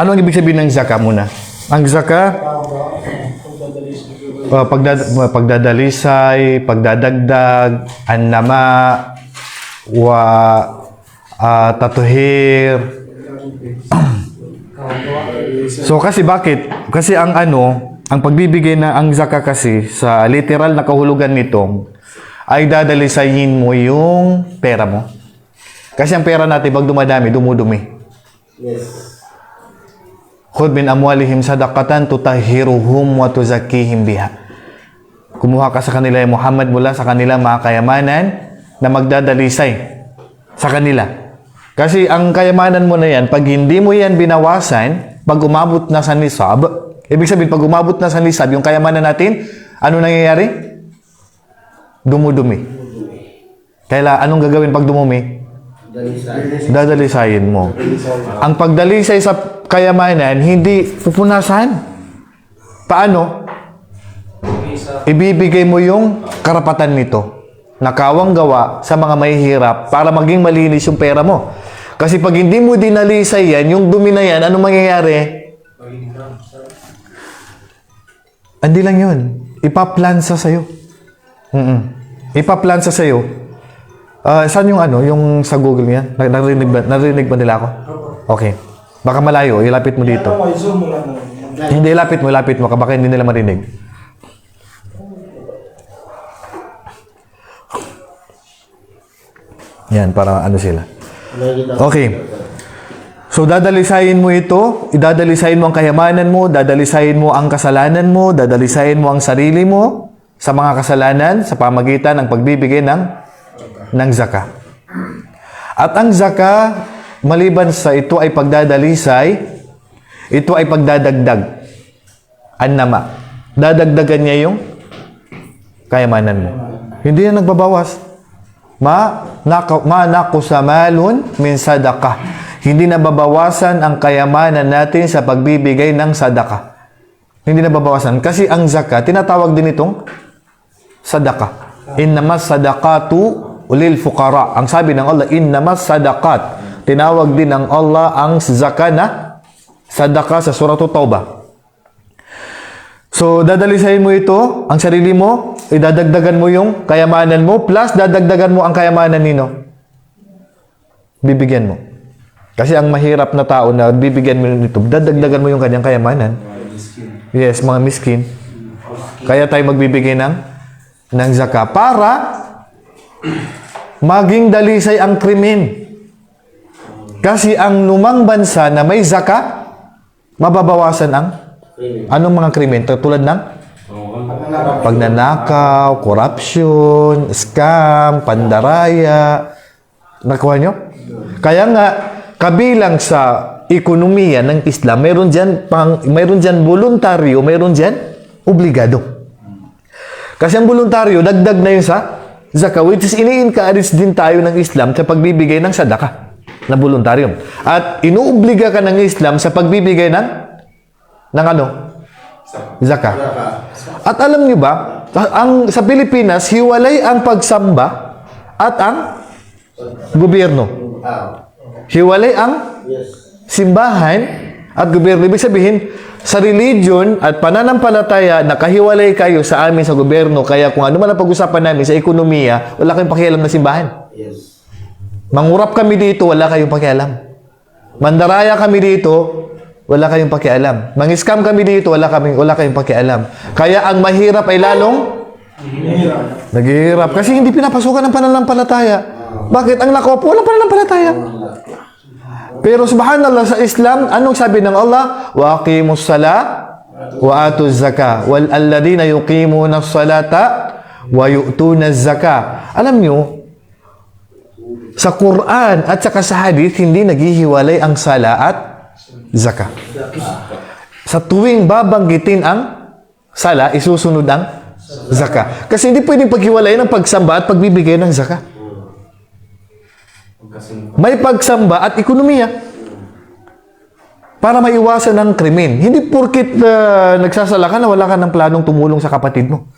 Ano ang ibig sabihin ng zaka muna? Ang zaka, uh, pagdad- uh, pagdadalisay, pagdadagdag, annama, wa uh, tatuhir. so kasi bakit? Kasi ang ano, ang pagbibigay na ang zaka kasi sa literal na kahulugan nitong ay dadalisayin mo yung pera mo. Kasi ang pera natin pag dumadami, dumudumi. Yes. Khud min amwalihim sadaqatan tutahhiruhum wa tuzakkihim biha. Kumuha ka sa kanila Muhammad mula sa kanila mga kayamanan na magdadalisay sa kanila. Kasi ang kayamanan mo na yan, pag hindi mo yan binawasan, pag umabot na sa nisab, ibig sabihin, pag umabot na sa nisab, yung kayamanan natin, ano nangyayari? Dumudumi. Kaya anong gagawin pag dumumi? Dalisay. dadalisayin mo. Ang pagdalisay sa kayamanan, hindi pupunasan. Paano? Ibibigay mo yung karapatan nito. Nakawang gawa sa mga mahihirap para maging malinis yung pera mo. Kasi pag hindi mo dinalisay yan, yung dumi na yan, ano mangyayari? Hindi lang yun. Ipaplansa sa'yo. Mm Ipaplansa sa'yo. Ah, saan yung ano, yung sa Google niya? Na- Narinig ba, narinig ba nila ako? Okay. Baka malayo, ilapit mo dito. Hindi, ilapit mo, ilapit mo, baka hindi nila marinig. Yan, para ano sila. Okay. So, dadalisayin mo ito, idadalisayin mo ang kayamanan mo, dadalisayin mo ang kasalanan mo, dadalisayin mo ang sarili mo sa mga kasalanan sa pamagitan ng pagbibigay ng, ng zaka. At ang zaka, maliban sa ito ay pagdadalisay, ito ay pagdadagdag. Annama. Dadagdagan niya yung kayamanan mo. Hindi yan nagbabawas. Ma, naka, ma nakusamalun min sadaqah. Hindi nababawasan ang kayamanan natin sa pagbibigay ng sadaka. Hindi nababawasan. Kasi ang zakat, tinatawag din itong sadaka. Innamas sadaqatu ulil fuqara. Ang sabi ng Allah, innamas sadaqat. Tinawag din ng Allah ang zaka na sadaka sa surah Tauba. So, dadalisayin mo ito, ang sarili mo, idadagdagan mo yung kayamanan mo, plus dadagdagan mo ang kayamanan nino. Bibigyan mo. Kasi ang mahirap na tao na bibigyan mo nito, dadagdagan mo yung kanyang kayamanan. Yes, mga miskin. Kaya tayo magbibigay ng, ng zaka para maging dalisay ang krimen. Kasi ang lumang bansa na may zaka, mababawasan ang anong mga krimen? Tulad ng pagnanakaw, corruption, scam, pandaraya. Nakuha nyo? Kaya nga, kabilang sa ekonomiya ng Islam, meron dyan, pang, meron dyan voluntaryo, meron dyan obligado. Kasi ang voluntaryo, dagdag na yun sa zakah, which is ini-encourage din tayo ng Islam sa pagbibigay ng sadaka na voluntaryo. At inuobliga ka ng Islam sa pagbibigay ng ng ano? Zakah. At alam niyo ba, ang sa Pilipinas, hiwalay ang pagsamba at ang gobyerno. Hiwalay ang simbahan at gobyerno. Ibig sabihin, sa religion at pananampalataya, nakahiwalay kayo sa amin sa gobyerno. Kaya kung ano man ang pag-usapan namin sa ekonomiya, wala kayong pakialam na simbahan. Yes. Mangurap kami dito, wala kayong pakialam. Mandaraya kami dito, wala kayong pakialam. Mangiscam kami dito, wala kami wala kayong pakialam. Kaya ang mahirap ay lalong naghihirap kasi hindi pinapasukan ng pananampalataya. Bakit? Ang nakopo, walang pananampalataya. Pero subhanallah sa Islam, anong sabi ng Allah? Wa aqimus sala wa atuz zaka wal alladhina yuqimuna salata wa yu'tuna zaka. Alam nyo, sa Quran at saka sa hadith, hindi naghihiwalay ang sala at zaka. Sa tuwing babanggitin ang sala, isusunod ang zaka. Kasi hindi pwedeng paghiwalayin ang pagsamba at pagbibigay ng zaka. May pagsamba at ekonomiya para maiwasan ang krimen. Hindi porkit uh, nagsasala ka na wala ka ng planong tumulong sa kapatid mo.